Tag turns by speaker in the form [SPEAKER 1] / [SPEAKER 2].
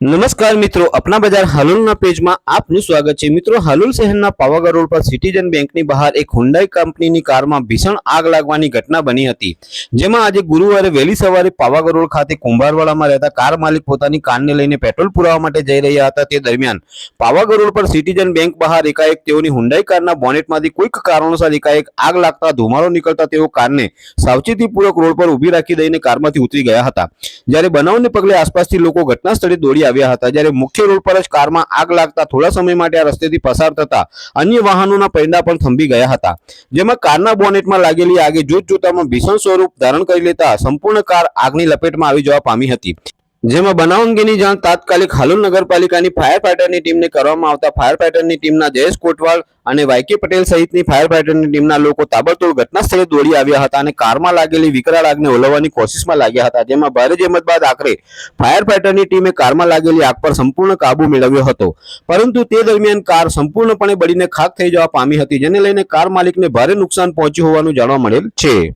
[SPEAKER 1] નમસ્કાર મિત્રો અપના બજાર હાલોલના પેજમાં આપનું સ્વાગત છે. મિત્રો, હાલોલ શહેરના પાવાગઢ રોડ પર સિટીઝન બેંકની બહાર એક હુન્ડાઈ કંપનીની કારમાં ભીષણ આગ લાગવાની ઘટના બની હતી. જેમાં આજે ગુરુવારે વહેલી સવારે પાવાગઢ રોડ ખાતે કુંભારવાડામાં રહેતા કાર માલિક પોતાની કારને લઈને પેટ્રોલ પુરાવવા માટે જઈ રહ્યા હતા. તે દરમિયાન પાવાગઢ રોડ પર સિટીઝન બેંક બહાર એકાએક તેઓની હુન્ડાઈ કારના બોનેટમાંથી કોઈક કારણોસર એકાએક આગ લાગતા ધુમાડો નીકળતા તેઓ કારને સાવચેતીપૂર્વક રોડ પર ઊભી રાખી દઈને કારમાંથી ઉતરી ગયા હતા. જ્યારે બનાવને પગલે આસપાસથી લોકો ઘટના સ્થળે દોડી આવ્યા હતા. જ્યારે મુખ્ય રોડ પર જ કારમાં આગ લાગતા થોડા સમય માટે આ રસ્તેથી પસાર થતા અન્ય વાહનોના પૈંડા પણ થંભી ગયા હતા. જેમાં કારના બોનેટમાં લાગેલી આગે જોત જોતામાં ભીષણ સ્વરૂપ ધારણ કરી લેતા સંપૂર્ણ કાર આગની લપેટમાં આવી જવા પામી હતી. જેમાં બનાવ અંગેની જાણ તાત્કાલિક હાલોલ નગરપાલિકાની ફાયર ફાઈટરની ટીમને કરવામાં આવતા ફાયર ફાઈટરની ટીમના જયેશ કોટવાલ અને વાયકે પટેલ સહિતની ફાયર ફાઈટરની ટીમના લોકો તાબડતોડ ઘટના સ્થળે દોડી આવ્યા હતા અને કારમાં લાગેલી વિકરાળ આગને ઓલવવાની કોશિશમાં લાગ્યા હતા. જેમાં ભારે જહેમત બાદ આખરે ફાયર ફાઈટરની ટીમે કારમાં લાગેલી આગ પર સંપૂર્ણ કાબુ મેળવ્યો હતો. પરંતુ તે દરમિયાન કાર સંપૂર્ણપણે બળીને ખાક થઈ જવા પામી હતી, જેને લઈને કાર માલિકને ભારે નુકસાન પહોંચ્યું હોવાનું જાણવા મળેલ છે.